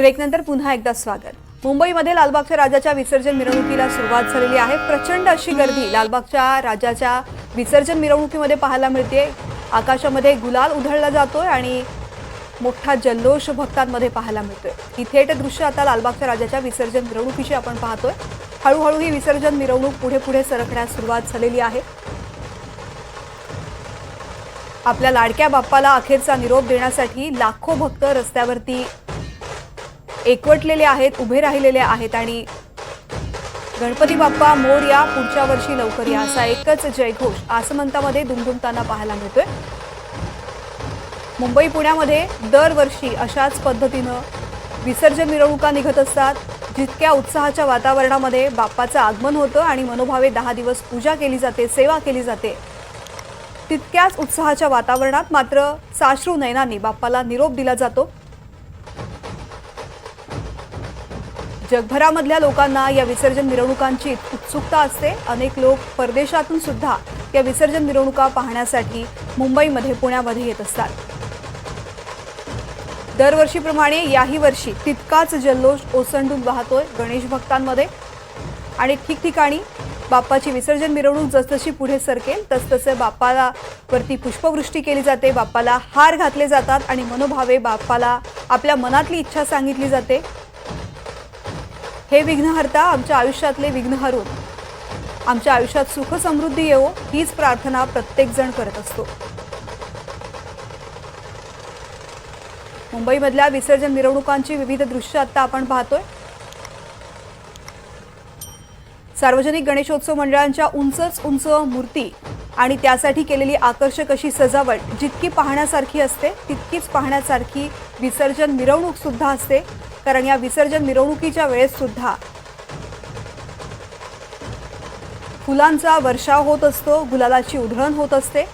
ब्रेकनंतर पुन्हा एकदा स्वागत. मुंबईमध्ये लालबागच्या राजाच्या विसर्जन मिरवणुकीला सुरुवात झालेली आहे. प्रचंड अशी गर्दी लालबागच्या राजाच्या विसर्जन मिरवणुकीमध्ये पाहायला मिळते आकाशामध्ये गुलाल उधळला जातोय आणि मोठा जल्लोष भक्तांमध्ये पाहायला मिळतोय. ही थेट दृश्य आता लालबागच्या राजाच्या विसर्जन मिरवणुकीची आपण पाहतोय. हळूहळू ही विसर्जन मिरवणूक पुढे पुढे सरकण्यास सुरुवात झालेली आहे. आपल्या लाडक्या बाप्पाला अखेरचा निरोप देण्यासाठी लाखो भक्त रस्त्यावरती एकवटलेले आहेत उभे राहिलेले आहेत आणि गणपती बाप्पा मोर या पुढच्या वर्षी लवकर या. असा एकच जयघोष आसमंतामध्ये दुमदुमताना पाहायला मिळतोय. मुंबई पुण्यामध्ये दरवर्षी अशाच पद्धतीनं विसर्जन मिरवणुका निघत असतात. जितक्या उत्साहाच्या वातावरणामध्ये बाप्पाचं आगमन होतं आणि मनोभावे दहा दिवस पूजा केली जाते सेवा केली जाते तितक्याच उत्साहाच्या वातावरणात मात्र साश्रू नयनांनी बाप्पाला निरोप दिला जातो. जगभरामधल्या लोकांना या विसर्जन मिरवणुकांची उत्सुकता असते. अनेक लोक परदेशातून सुद्धा या विसर्जन मिरवणुका पाहण्यासाठी मुंबईमध्ये पुण्यामध्ये येत असतात. दरवर्षीप्रमाणे याही वर्षी तितकाच जल्लोष ओसंडून वाहतोय गणेश भक्तांमध्ये. आणि ठिकठिकाणी बाप्पाची विसर्जन मिरवणूक जसजशी पुढे सरकेल तसतसे बाप्पाला वरती पुष्पवृष्टी केली जाते बाप्पाला हार घातले जातात आणि मनोभावे बाप्पाला आपल्या मनातली इच्छा सांगितली जाते. हे विघ्नहर्ता आमच्या आयुष्यातले विघ्न हरून आमच्या आयुष्यात सुख समृद्धी येवो हीच प्रार्थना प्रत्येकजण करत असतो. मुंबईमधल्या विसर्जन मिरवणुकांची विविध दृश्य आता आपण पाहतोय. सार्वजनिक गणेशोत्सव मंडळांच्या उंचच उंच मूर्ती आणि त्यासाठी केलेली आकर्षक अशी सजावट जितकी पाहण्यासारखी असते तितकीच पाहण्यासारखी विसर्जन मिरवणूक सुद्धा असते. कारण या विसर्जन मिरवणुकीच्या वेळेस सुद्धा फुलांचा वर्षाव होत असतो गुलालाची उधळण होत असते.